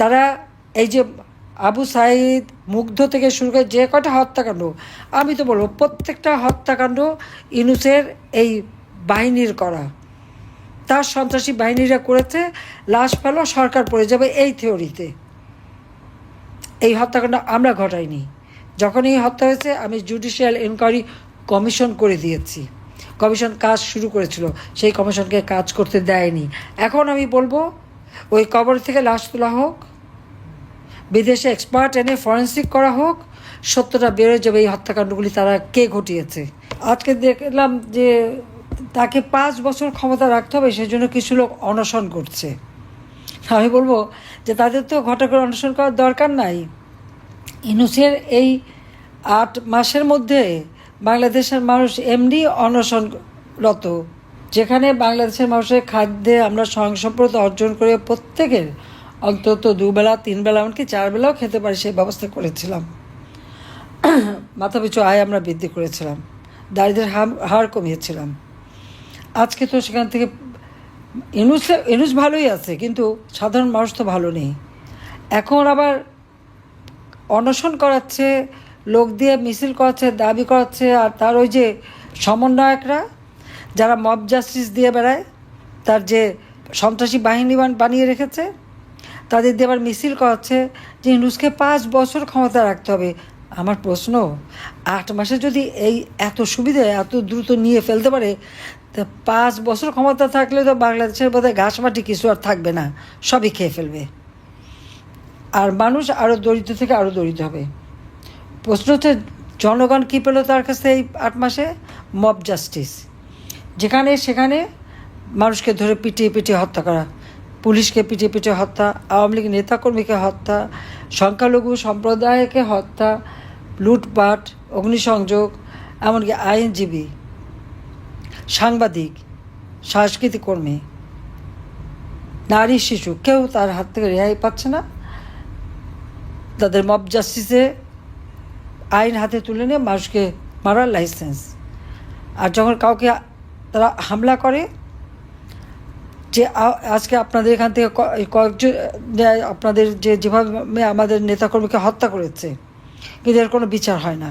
তারা এই যে আবু সাইদ মুগ্ধ থেকে শুরু করে যে কটা হত্যাকাণ্ড, আমি তো বলব প্রত্যেকটা হত্যাকাণ্ড ইনুসের এই বাহিনীর করা। তার সন্ত্রাসী বাহিনীরা করেছে, লাশ পেল সরকার পড়ে যাবে এই থিওরিতে। এই হত্যাকাণ্ড আমরা ঘটাইনি। যখন এই হত্যা হয়েছে, আমি জুডিশিয়াল এনকোয়ারি কমিশন করে দিয়েছি। কমিশন কাজ শুরু করেছিল, সেই কমিশনকে কাজ করতে দেয়নি। এখন আমি বলব, ওই কবর থেকে লাশ তোলা হোক বিদেশে এক্সপার্ট এনে ফরেন্সিক করা হোক, সত্যটা বেরোয় যাবে এই হত্যাকাণ্ডগুলি তারা কে ঘটিয়েছে। আজকে দেখলাম যে তাকে পাঁচ বছর ক্ষমতা রাখতে হবে, সেজন্য কিছু লোক অনশন করছে। আমি বলব যে তাদের তো ঘটা করে অনশন করার দরকার নাই। ইনুসের এই আট মাসের মধ্যে বাংলাদেশের মানুষ এমনি অনশনরত, যেখানে বাংলাদেশের মানুষের খাদ্যে আমরা স্বয়ংসম্পূর্ণতা অর্জন করে প্রত্যেকের অন্তত দুবেলা, তিনবেলা, এমনকি চারবেলাও খেতে পারি সেই ব্যবস্থা করেছিলাম। মাথাপিছু আয় আমরা বৃদ্ধি করেছিলাম। দারিদ্রের হার কমিয়েছিলাম। আজকে তো সেখান থেকে ইনুস ইনুস ভালোই আছে, কিন্তু সাধারণ মানুষ তো ভালো নেই। এখন আবার অনশন করাচ্ছে, লোক দিয়ে মিছিল করাচ্ছে, দাবি করাচ্ছে, আর তার ওই যে সমন্বয়করা, যারা মব জাস্টিস দিয়ে বেড়ায়, তার যে সন্ত্রাসী বাহিনী বানিয়ে রেখেছে তাদের দিয়ে আবার মিছিল করাচ্ছে যে ইনুসকে পাঁচ বছর ক্ষমতা রাখতে হবে। আমার প্রশ্ন, আট মাসে যদি এই এত সুবিধে এত দ্রুত নিয়ে ফেলতে পারে, তা পাঁচ বছর ক্ষমতা থাকলে তো বাংলাদেশের বোধহয় ঘাস মাটি কিছু আর থাকবে না, সবই খেয়ে ফেলবে। আর মানুষ আরও দরিদ্র থেকে আরও দরিদ্র হবে। প্রশ্ন হচ্ছে, জনগণ কী পেল তার কাছে এই আট মাসে? Mob justice. যেখানে সেখানে মানুষকে ধরে পিটিয়ে পিটিয়ে হত্যা করা। পুলিশকে পিটিয়ে পিটিয়ে হত্যা, আওয়ামী লীগ নেতাকর্মীকে হত্যা, সংখ্যালঘু সম্প্রদায়কে হত্যা, লুটপাট, অগ্নিসংযোগ, এমনকি আইনজীবী, সাংবাদিক, সাংস্কৃতিক কর্মী, নারী, শিশু, কেউ তার হাত থেকে রেহাই পাচ্ছে না। তাদের মব জাস্টিসে আইন হাতে তুলে নিয়ে মানুষকে মারার লাইসেন্স আর যখন কাউকে তারা হামলা করে যে আজকে আপনাদের এখান থেকে কয়েকজন আপনাদের যে যেভাবে আমাদের নেতাকর্মীকে হত্যা করেছে, কিন্তু এর কোনো বিচার হয় না।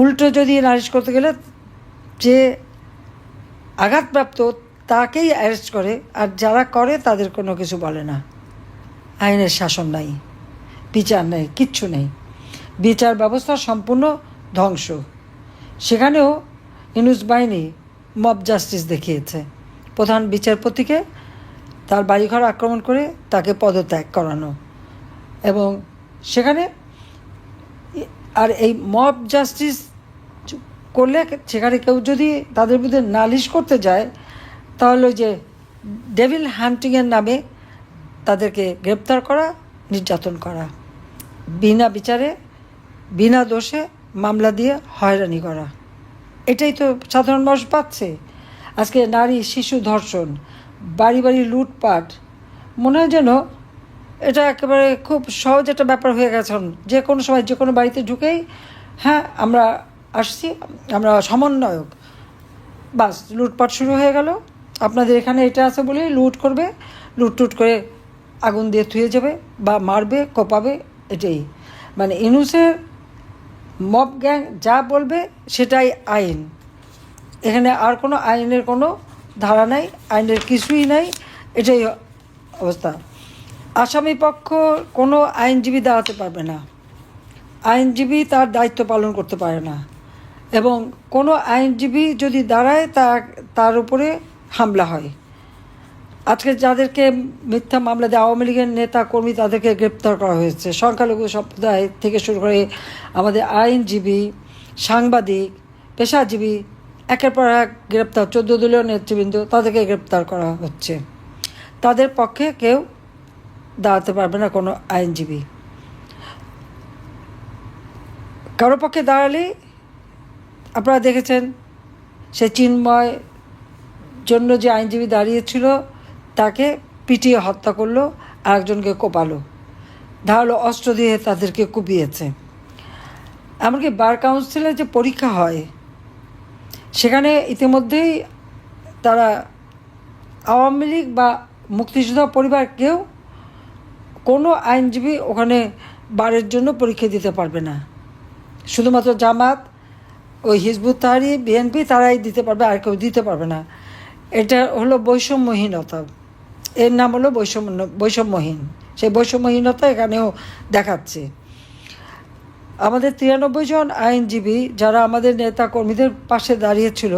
উল্টো যদি নালিশ করতে গেলে, যে আঘাতপ্রাপ্ত তাকেই অ্যারেস্ট করে, আর যারা করে তাদের কোনো কিছু বলে না। আইনের শাসন নাই, বিচার নেই, কিচ্ছু নেই। বিচার ব্যবস্থা সম্পূর্ণ ধ্বংস। সেখানেও ইনুস বাহিনী মব জাস্টিস দেখিয়েছে। প্রধান বিচারপতিকে তার বাড়িঘর আক্রমণ করে তাকে পদত্যাগ করানো। এবং সেখানে আর এই মব জাস্টিস করলে সেখানে কেউ যদি তাদের বিরুদ্ধে নালিশ করতে যায়, তাহলে ওই যে ডেভিল হান্টিংয়ের নামে তাদেরকে গ্রেপ্তার করা, নির্যাতন করা। বিনা বিচারে, বিনা দোষে মামলা দিয়ে হয়রানি করা। এটাই তো সাধারণ মানুষ পাচ্ছে। আজকে নারী শিশু ধর্ষণ, বাড়ি বাড়ি লুটপাট। মনে হয় যেন এটা একেবারে খুব সহজ একটা ব্যাপার হয়ে গেছে। যে কোনো সময়, যে কোনো বাড়িতে ঢুকেই হ্যাঁ আমরা আসছি, আমরা সমন্বয়ক। বাস, লুটপাট শুরু হয়ে গেল। আপনাদের এখানে এটা আছে বলেই লুট করবে, লুট টুট করে আগুন দিয়ে থুয়ে যাবে বা মারবে, কোপাবে, এটাই। মানে ইনুসের মব গ্যাং যা বলবে সেটাই আইন। এখানে আর কোনো আইনের কোনো ধারা নাই, আইনের কিছুই নাই, এটাই অবস্থা। আসামি পক্ষ কোনো আইনজীবী দাঁড়াতে পারবে না। আইনজীবী তার দায়িত্ব পালন করতে পারে না। এবং কোনো আইনজীবী যদি দাঁড়ায়, তা, তার উপরে হামলা হয়। আজকে যাদেরকে মিথ্যা মামলা দিয়ে, আওয়ামী লীগের নেতা কর্মী তাদেরকে গ্রেপ্তার করা হয়েছে। সংখ্যালঘু সম্প্রদায় থেকে শুরু করে আমাদের আইনজীবী, সাংবাদিক, পেশাজীবী একের পর এক গ্রেপ্তার, চোদ্দ দলীয় নেতৃবৃন্দ তাদেরকে গ্রেপ্তার করা হচ্ছে। তাদের পক্ষে কেউ দাঁড়াতে পারবে না কোনো আইনজীবী। কারও পক্ষে দাঁড়ালেই আপনারা দেখেছেন সে চিন্ময় জন্য যে আইনজীবী দাঁড়িয়েছিল, তাকে পিটিয়ে হত্যা করল আর একজনকে কোপালো। ধারালো অস্ত্র দিয়ে তাদেরকে কুপিয়েছে। এমনকি বার কাউন্সিলের যে পরীক্ষা হয় সেখানে ইতিমধ্যেই তারা আওয়ামী লীগ বা মুক্তিযোদ্ধা পরিবার কেউ কোনো আইনজীবী ওখানে বারের জন্য পরীক্ষা দিতে পারবে না। শুধুমাত্র জামাত, ওই হিজবুত তাহারি, বিএনপি তারাই দিতে পারবে, আর কেউ দিতে পারবে না। এটা হলো বৈষম্যহীনতা। এর নাম হলো বৈষম্য, বৈষম্যহীন। সেই বৈষম্যহীনতা এখানেও দেখাচ্ছে। আমাদের তিরানব্বই জন আইনজীবী যারা আমাদের নেতা কর্মীদের পাশে দাঁড়িয়েছিল,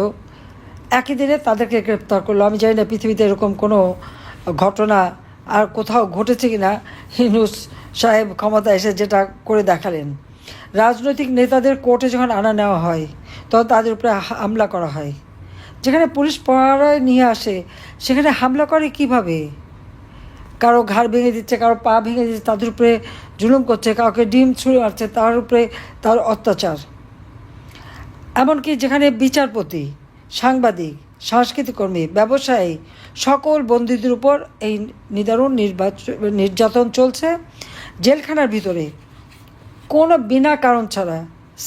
একই দিনে তাদেরকে গ্রেপ্তার করল। আমি জানি না পৃথিবীতে এরকম কোনো ঘটনা আর কোথাও ঘটেছে কিনা। হিনুস সাহেব ক্ষমতা এসে যেটা করে দেখালেন। রাজনৈতিক নেতাদের কোর্টে যখন আনা নেওয়া হয়, তখন তাদের উপরে হামলা করা হয়। যেখানে পুলিশ পড়ায় নিয়ে আসে, সেখানে হামলা করে কীভাবে? কারও ঘাড় ভেঙে দিচ্ছে, কারও পা ভেঙে দিচ্ছে, তাদের উপরে জুলুম করছে, কাউকে ডিম ছুঁড়ে মারছে, তার উপরে তার অত্যাচার। এমনকি যেখানে বিচারপতি, সাংবাদিক, সাংস্কৃতিক কর্মী, ব্যবসায়ী, সকল বন্দীদের উপর এই নিদারুণ নির্বাচন নির্যাতন চলছে, জেলখানার ভিতরে। কোনো বিনা কারণ ছাড়া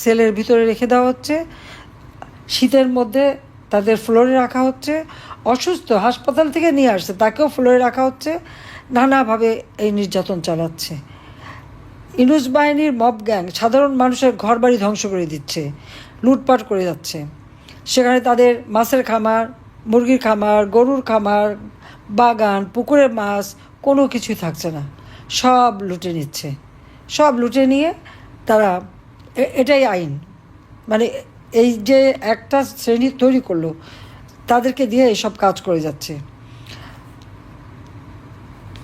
সেলের ভিতরে রেখে দেওয়া হচ্ছে, শীতের মধ্যে তাদের ফ্লোরে রাখা হচ্ছে, অসুস্থ হাসপাতাল থেকে নিয়ে আসছে, তাকেও ফ্লোরে রাখা হচ্ছে নানাভাবে এই নির্যাতন চালাচ্ছে। ইনুস বাহিনীর মব গ্যাং সাধারণ মানুষের ঘরবাড়ি ধ্বংস করে দিচ্ছে, লুটপাট করে যাচ্ছে। সেখানে তাদের মাছের খামার, মুরগির খামার, গরুর খামার, বাগান, পুকুরের মাছ, কোনো কিছুই থাকছে না। সব লুটে নিচ্ছে। সব লুটে নিয়ে তারা এটাই আইন। মানে এই যে একটা শ্রেণি তৈরি করল, তাদেরকে দিয়ে এইসব কাজ করে যাচ্ছে।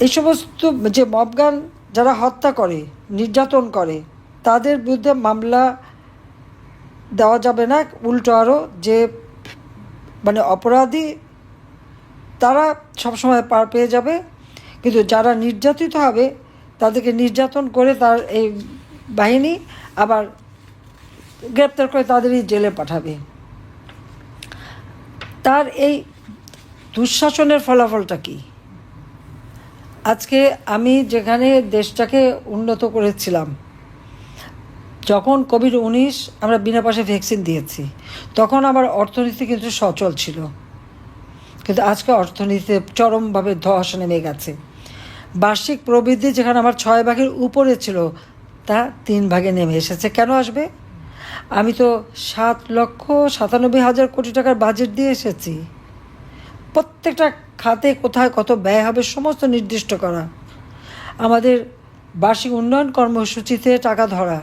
এই সমস্ত যে মবগান যারা হত্যা করে, নির্যাতন করে, তাদের বিরুদ্ধে মামলা দেওয়া যাবে না, উল্টো আরও যে মানে অপরাধী তারা সবসময় পার পেয়ে যাবে। কিন্তু যারা নির্যাতিত হবে, তাদেরকে নির্যাতন করে তার এই বাহিনী আবার গ্রেপ্তার করে তাদেরই জেলে পাঠাবে। তার এই দুঃশাসনের ফলাফলটা কী? আজকে আমি যেখানে দেশটাকে উন্নত করেছিলাম, যখন কোভিড উনিশ আমরা বিনা পয়সা ভ্যাকসিন দিয়েছি, তখন আমার অর্থনীতি কিন্তু সচল ছিল। কিন্তু আজকে অর্থনীতিতে চরমভাবে ধস নেমে গেছে। বার্ষিক প্রবৃদ্ধি যেখানে আমার ছয় ভাগের উপরে ছিল, তা তিন ভাগে নেমে এসেছে। কেন আসবে? আমি তো সাত লক্ষ সাতানব্বই হাজার কোটি টাকার বাজেট দিয়ে এসেছি। প্রত্যেকটা খাতে কোথায় কত ব্যয় হবে সমস্ত নির্দিষ্ট করা। আমাদের বার্ষিক উন্নয়ন কর্মসূচিতে টাকা ধরা।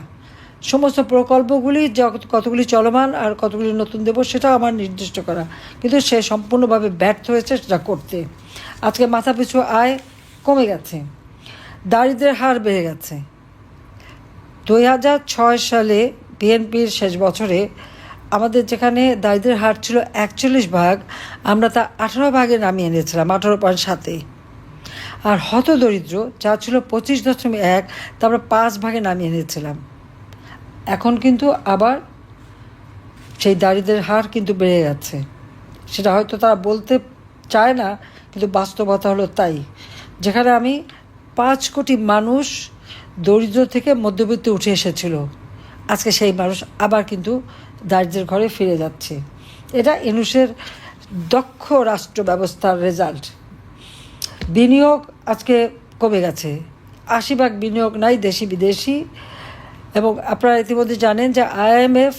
সমস্ত প্রকল্পগুলি কতগুলি চলমান আর কতগুলি নতুন দেব সেটা আমার নির্দিষ্ট করা। কিন্তু সে সম্পূর্ণভাবে ব্যর্থ হয়েছে সেটা করতে। আজকে মাথাপিছু আয় কমে গেছে। দারিদ্রের হার বেড়ে গেছে। দুই হাজার ছয় সালে বিএনপির শেষ বছরে আমাদের যেখানে দারিদ্রের হার ছিল একচল্লিশ ভাগ, আমরা তা আঠারো ভাগে নামিয়ে এনেছিলাম, আঠারো পয়েন্ট সাতে। আর হত দরিদ্র যা ছিল পঁচিশ দশমিক এক, তা আমরা পাঁচ ভাগে নামিয়ে এনেছিলাম। এখন কিন্তু আবার সেই দারিদ্রের হার কিন্তু বেড়ে যাচ্ছে সেটা হয়তো তারা বলতে চায় না, কিন্তু বাস্তবতা হলো তাই। যেখানে আমি পাঁচ কোটি মানুষ দরিদ্র থেকে মধ্যবিত্তে উঠে এসেছিল, আজকে সেই মানুষ আবার কিন্তু দারিদ্রের ঘরে ফিরে যাচ্ছে। এটা এনুসের দক্ষ রাষ্ট্র ব্যবস্থার রেজাল্ট বিনিয়োগ আজকে কমে গেছে। আশি ভাগ বিনিয়োগ নাই দেশি বিদেশি। এবং আপনারা ইতিমধ্যে জানেন যে আইএমএফ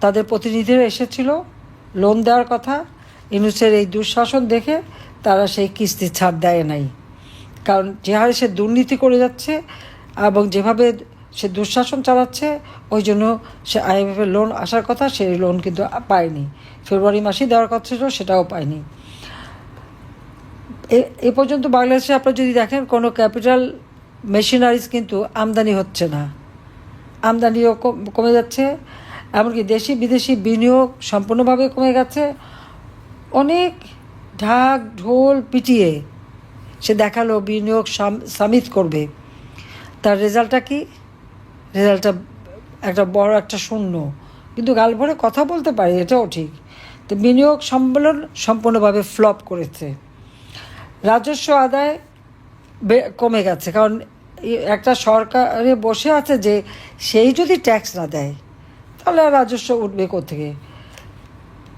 তাদের প্রতিনিধিরা এসেছিল লোন দেওয়ার কথা। ইনুসের এই দুঃশাসন দেখে তারা সেই কিস্তি ছাড় দেয় নাই। কারণ যে হারে সে দুর্নীতি করে যাচ্ছে এবং যেভাবে সে দুঃশাসন চালাচ্ছে, ওই জন্য সে আইএমএফের লোন আসার কথা সেই লোন কিন্তু পায়নি। ফেব্রুয়ারি মাসেই দেওয়ার কথা ছিল, সেটাও পায়নি। এ- পর্যন্ত বাংলাদেশে আপনারা যদি দেখেন, কোনো ক্যাপিটাল মেশিনারিজ কিন্তু আমদানি হচ্ছে না। আমদানিও কম- যাচ্ছে, এমনকি দেশি বিদেশি বিনিয়োগ সম্পূর্ণভাবে কমে গেছে। অনেক ঢাক ঢোল পিটিয়ে সে দেখাল বিনিয়োগ সাম- সামিত করবে। তার রেজাল্টটা কি? রেজাল্টটা একটা বড় একটা শূন্য। কিন্তু গাল ভরে কথা বলতে পারি, এটাও ঠিক। তো বিনিয়োগ সম্মেলন সম্পূর্ণভাবে ফ্লপ করেছে। রাজস্ব আদায় কমে গেছে। কারণ একটা সরকারে বসে আছে যে সেই যদি ট্যাক্স না দেয়, তাহলে আর রাজস্ব উঠবে থেকে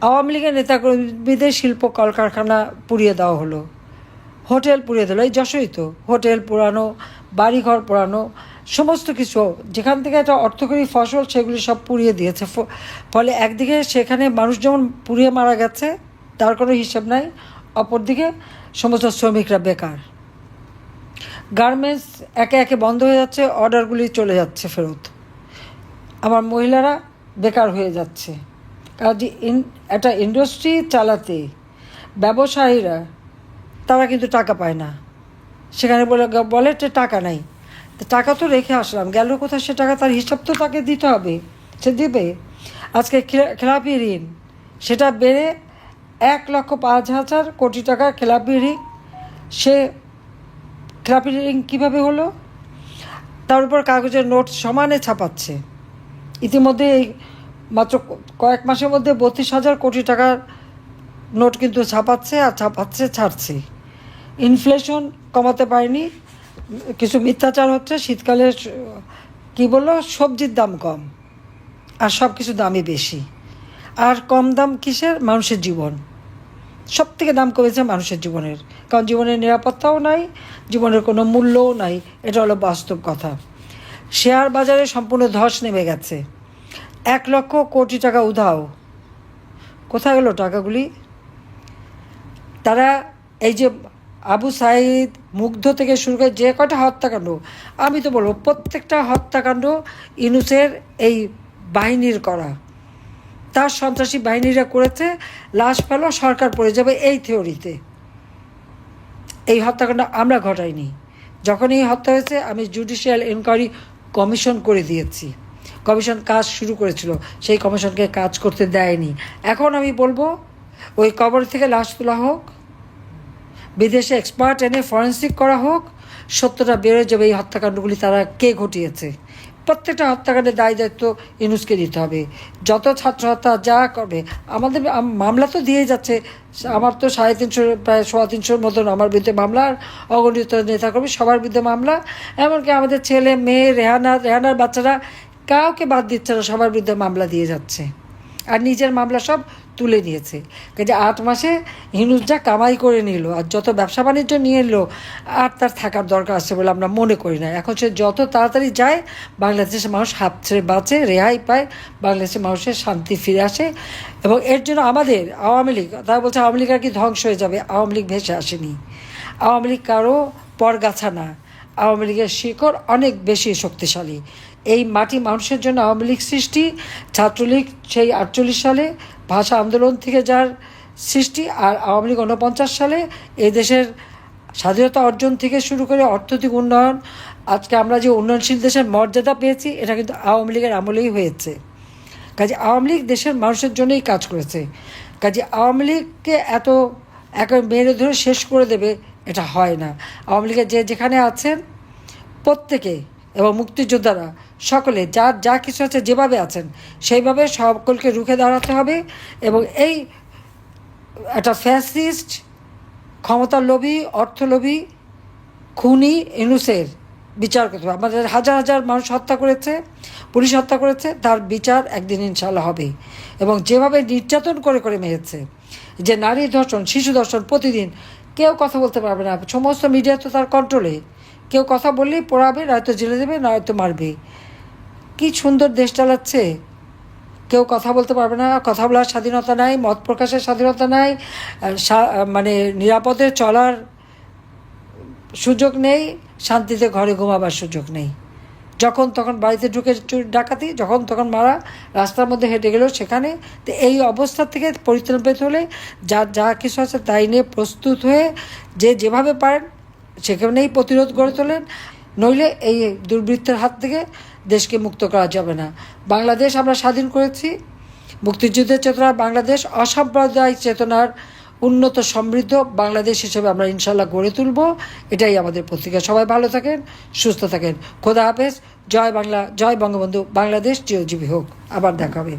আওয়ামী লীগের নেতাকর্মীদের শিল্প কলকারখানা পুড়িয়ে দেওয়া হলো। হোটেল পুড়িয়ে দিল। এই যশোই তো। হোটেল পুরানো, বাড়িঘর পোড়ানো সমস্ত কিছু, যেখান থেকে একটা অর্থকরী ফসল সেগুলি সব পুড়িয়ে দিয়েছে। ফলে একদিকে সেখানে মানুষ যেমন পুড়িয়ে মারা গেছে, তার কোনো হিসেব নাই, অপরদিকে সমস্ত শ্রমিকরা বেকার। গার্মেন্টস একে একে বন্ধ হয়ে যাচ্ছে, অর্ডারগুলি চলে যাচ্ছে ফেরত। আমার মহিলারা বেকার হয়ে যাচ্ছে। যে ইন- একটা ইন্ডাস্ট্রি চালাতে ব্যবসায়ীরা, তারা কিন্তু টাকা পায় না। সেখানে বলে বলে টাকা নাই। টাকা তো রেখে আসলাম। গেল কোথায়? সে টাকা তার হিসাব তো তাকে দিতে হবে। সে দেবে। আজকে খেলাপি ঋণ। সেটা বেড়ে এক লক্ষ পাঁচ হাজার কোটি টাকা খেলাপি ঋণ। সে খেলাপি ঋণ কীভাবে হলো? তার উপর কাগজের নোট সমানে ছাপাচ্ছে। ইতিমধ্যে এই মাত্র কয়েক মাসের মধ্যে বত্রিশ হাজার কোটি টাকার নোট কিন্তু ছাপাচ্ছে আর ছাপাচ্ছে, ছাড়ছে। ইনফ্লেশন কমাতে পারেনি। কিছু মিথ্যাচার হচ্ছে, শীতকালে কি বলল? সবজির দাম কম আর সব কিছু দামই বেশি। আর কম দাম কিসের? মানুষের জীবন। সব থেকে দাম কমেছে মানুষের জীবনের। কারণ জীবনের নিরাপত্তাও নাই, জীবনের কোনো মূল্যও নাই। এটা হলো বাস্তব কথা। শেয়ার বাজারে সম্পূর্ণ ধস নেমে গেছে। এক লক্ষ কোটি টাকা উধাও। কোথায় গেল টাকাগুলি? তারা এই যে আবু সাইদ মুগ্ধ থেকে শুরু করে যে কটা হত্যাকাণ্ড, আমি তো বলব প্রত্যেকটা হত্যাকাণ্ড ইনুসের এই বাহিনীর করা। তার সন্ত্রাসী বাহিনীরা করেছে, লাশ ফেলো, সরকার পড়ে যাবে এই থিওরিতে। এই হত্যাকাণ্ড আমরা ঘটাইনি। যখন এই হত্যা হয়েছে, আমি জুডিশিয়াল এনকোয়ারি কমিশন করে দিয়েছি। কমিশন কাজ শুরু করেছিল, সেই কমিশনকে কাজ করতে দেয়নি। এখন আমি বলব, ওই কবর থেকে লাশ তোলা হোক বিদেশে এক্সপার্ট এনে ফরেন্সিক করা হোক, সত্যটা বেড়ে যাবে এই হত্যাকাণ্ডগুলি তারা কে ঘটিয়েছে। প্রত্যেকটা হত্যাকাণ্ডের দায় দায়িত্ব ইনুসকে দিতে হবে। যত ছাত্র হত্যা যা করবে, আমাদের মামলা তো দিয়ে যাচ্ছে। আমার তো সাড়ে তিনশো, প্রায় সোয়া তিনশোর মতন আমার বিরুদ্ধে মামলা, অগণিত নেতাকর্মী, সবার বিরুদ্ধে মামলা, এমনকি আমাদের ছেলে, মেয়ে, রেহানা, রেহানার বাচ্চারা, কাউকে বাদ দিচ্ছে না, সবার বিরুদ্ধে মামলা দিয়ে যাচ্ছে। আর নিজের মামলা সব তুলে নিয়েছে। কাজে আট মাসে হিনুস যা কামাই করে নিল আর যত ব্যবসা বাণিজ্য নিয়ে এলো, আর তার থাকার দরকার আছে বলে আমরা মনে করি না। এখন সে যত তাড়াতাড়ি যায়, বাংলাদেশের মানুষ হাত ছেড়ে বাঁচে, রেহাই পায়, বাংলাদেশের মানুষের শান্তি ফিরে আসে এবং এর জন্য আমাদের আওয়ামী লীগ, তারা বলছে আওয়ামী লীগ আর কি ধ্বংস হয়ে যাবে, আওয়ামী লীগ ভেসে আসেনি। আওয়ামী লীগ কারও পরগাছা না। আওয়ামী লীগের শিকড় অনেক বেশি শক্তিশালী। এই মাটি মানুষের জন্য আওয়ামী লীগ সৃষ্টি, ছাত্রলীগ সেই আটচল্লিশ সালে, ভাষা আন্দোলন থেকে যার সৃষ্টি আর আওয়ামী লীগ ঊনপঞ্চাশ সালে এই দেশের স্বাধীনতা অর্জন থেকে শুরু করে অর্থনৈতিক উন্নয়ন, আজকে আমরা যে উন্নয়নশীল দেশের মর্যাদা পেয়েছি, এটা কিন্তু আওয়ামী লীগের আমলেই হয়েছে। কাজে আওয়ামী লীগ দেশের মানুষের জন্যই কাজ করেছে। কাজে আওয়ামী লীগকে এত একেবারে মেরে ধরে শেষ করে দেবে এটা হয় না। আওয়ামী লীগের যে যেখানে আছেন প্রত্যেকে এবং মুক্তিযোদ্ধারা সকলে, যার যা কিছু আছে যেভাবে আছেন, সেইভাবে সকলকে রুখে দাঁড়াতে হবে এবং এই একটা ফ্যাসিস্ট, ক্ষমতার লোভী, অর্থলোভী খুনি ইনুসের বিচার করতে হবে। আমাদের হাজার হাজার মানুষ হত্যা করেছে, পুলিশ হত্যা করেছে, তার বিচার একদিন ইনশাল্লাহ হবে। এবং যেভাবে নির্যাতন করে করে মেরেছে, যে নারী ধর্ষণ, শিশু ধর্ষণ প্রতিদিন কেউ কথা বলতে পারবে না। সমস্ত মিডিয়া তো তার কন্ট্রোলে কেউ কথা বললেই পড়াবে, নয়তো জেলে দেবে না হয়তো মারবে। কি সুন্দর দেশ চালাচ্ছে। কেউ কথা বলতে পারবে না, কথা বলার স্বাধীনতা নাই, মত প্রকাশের স্বাধীনতা নাই মানে নিরাপদে চলার সুযোগ নেই, শান্তিতে ঘরে ঘুমাবার সুযোগ নেই। যখন তখন বাড়িতে ঢুকে ডাকাতি, যখন তখন মারা রাস্তার মধ্যে হেঁটে গেলেও সেখানে। তো এই অবস্থা থেকে পরিত্রাণ পেতে হলে যা যা কিছু আছে তাই নিয়ে প্রস্তুত হয়ে যে যেভাবে পারেন সেখানেই প্রতিরোধ গড়ে তোলেন। নইলে এই দুর্বৃত্তের হাত থেকে দেশকে মুক্ত করা যাবে না। বাংলাদেশ আমরা স্বাধীন করেছি। মুক্তিযুদ্ধের চেতনা বাংলাদেশ অসাম্প্রদায়িক চেতনার উন্নত সমৃদ্ধ বাংলাদেশ হিসেবে আমরা ইনশাল্লাহ গড়ে তুলব। এটাই আমাদের পত্রিকা সবাই ভালো থাকেন, সুস্থ থাকেন। খোদা হাফেজ। জয় বাংলা, জয় বঙ্গবন্ধু। বাংলাদেশ চিরজীবী হোক। আবার দেখা হবে।